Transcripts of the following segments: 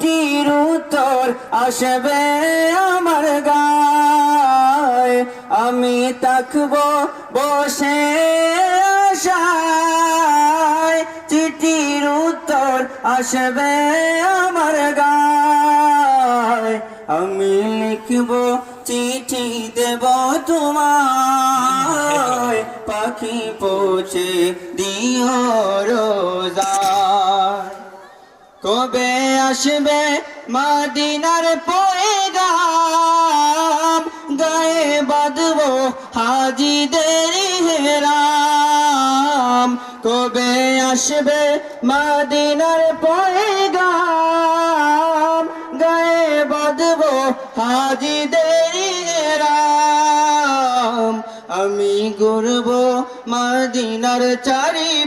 চিঠির উত্তর আসবে আমার গায়। আমি তাকব বসে আশায়। চিঠির উত্তর আসবে আমার গায়। আমি লিখব চিঠি দেব তোমায়। পাখি পৌঁছে দিও রোজায় কবে আসবে মাদিনার পয়গাম? গায়ে বাঁধব হাজিদের হেরাম কবে আসবে মাদিনার পয়গাম? গায়ে বাঁধব হাজিদের হেরাম আমি ঘুরব মদিনার চারি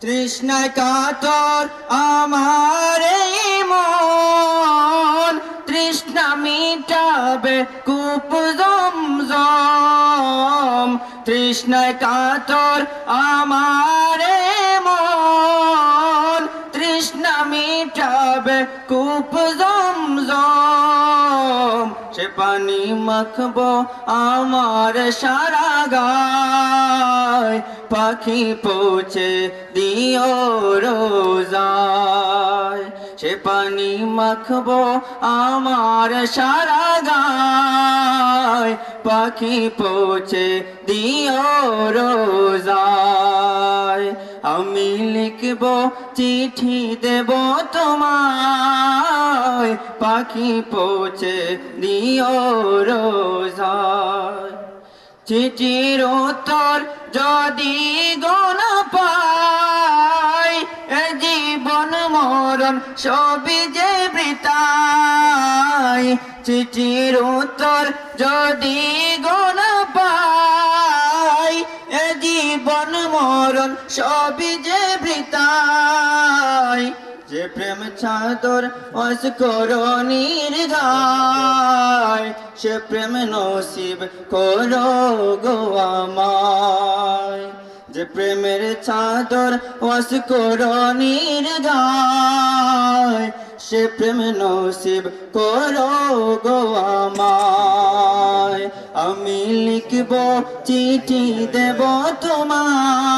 তৃষ্ণায় কাতর আমার মন। তৃষ্ণা মিটাবে কূপ জমজম। তৃষ্ণায় কাতর আমার মন। তৃষ্ণা মিটাবে কূপ জমজম। সে পানি মাখবো আমার সারা গায়। পাখি পৌঁছে দিও রোজায়। সে পানি মাখবো আমার সারা গায়। পাখি পৌঁছে দিও রোজায়। আমি লিখব, চিঠি দেব তোমায়। পাখি পৌঁছে দিও রোজায়। চিঠির উত্তর যদি গণ পাই জীবন মরণ সবই যে বৃতাই চিঠির উত্তর যদি গণ পাই জীবন মরণ সবই যে বৃতাই যে প্রেম চাদর অস করণীর গায় সে প্রেম নসিব করো গো যে প্রেমের চাদর অস করণীর গায় সে প্রেম নসিব করো গো আমি লিখব চিঠি দেব তোমায়